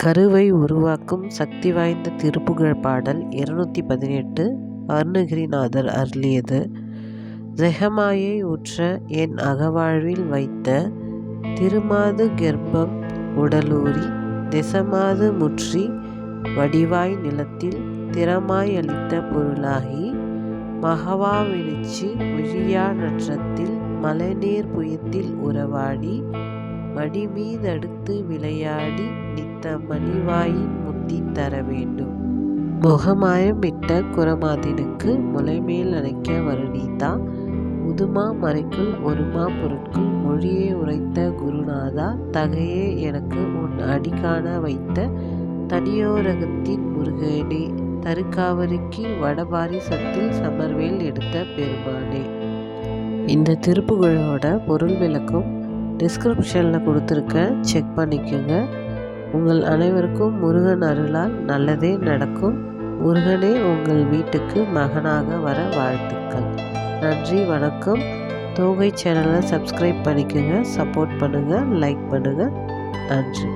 கருவை உருவாக்கும் சக்தி வாய்ந்த திருப்புகழ் பாடல் இருநூற்றி பதினெட்டு அருணகிரிநாதர் அருளியது. ஜெகமாயை உற்ற என் அகவாழ்வில் வைத்த திருமாது கெர்ப்பம் உடலூரி திசமாது முற்றி வடிவாய் நிலத்தில் திறமாய் அளித்த பொருளாகி மகவாவினிச்சி விழியா நற்றத்தில் மழைநீர் புயத்தில் உறவாடி மடிமீதடுத்து விளையாடி நித்த மணிவாயின் முத்தி தர வேண்டும். முகமாயமிட்ட குரமாதினுக்கு முலைமேல் அணைக்க வருணீதா முதுமா மறைக்குள் ஒருமா பொருட்கள் மொழியை உரைத்த குருநாதா? தகையே எனக்கு உன் அடிக்காண வைத்த தனியோரகத்தின் முருகனே தருக்காவரிக்கு வடபாரி சத்தில் சமர்வேல் எடுத்த பெருமானே. இந்த திருப்புகழோட பொருள் விளக்கம் டிஸ்கிரிப்ஷனில் கொடுத்துருக்க செக் பண்ணிக்கோங்க. உங்கள் அனைவருக்கும் முருகன் அருளால் நல்லதே நடக்கும். முருகனே உங்கள் வீட்டுக்கு மகனாக வர வாழ்த்துக்கள். நன்றி வணக்கம். தோகை சேனலை சப்ஸ்கிரைப் பண்ணிக்கோங்க சப்போர்ட் பண்ணுங்கள் லைக் பண்ணுங்கள் நன்றி.